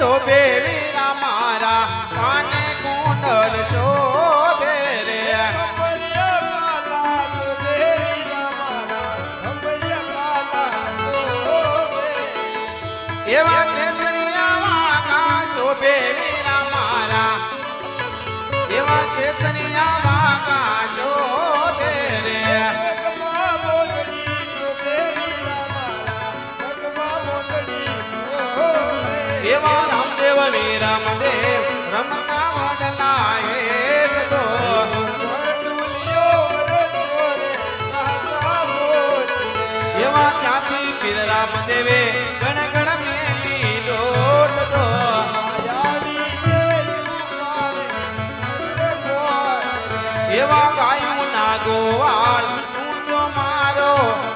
શોભે મારા કાને કુંડલ શોભે એવા કેસરિયા વાગા શોભે મારા એવા કેસરિયા વાગા શોભે રે. એવા ત્યાંથી પીર રામદેવે ગણ ગણ મેલી એવા ગાયું ના ગોવાળ મારો.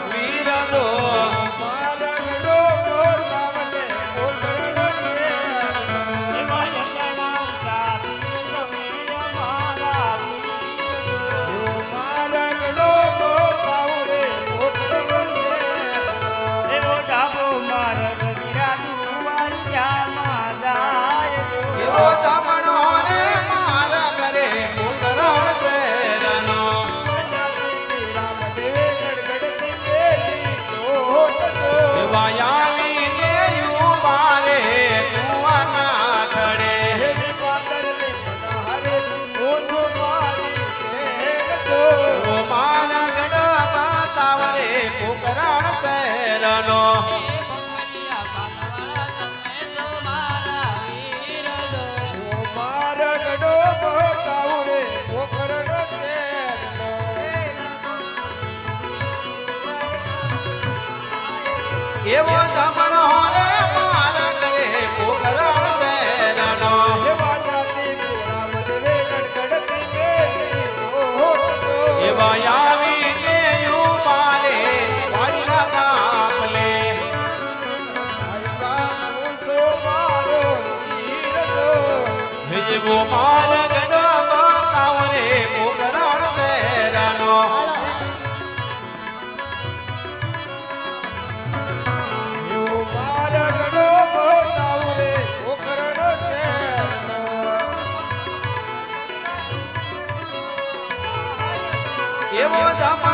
એવો જમણો રે મારા ઘરે ઉતરણ શેરનો એવા આવીને યુવા રે વાડીના કાપલે. એવો મારા ગઢ એવો જમણો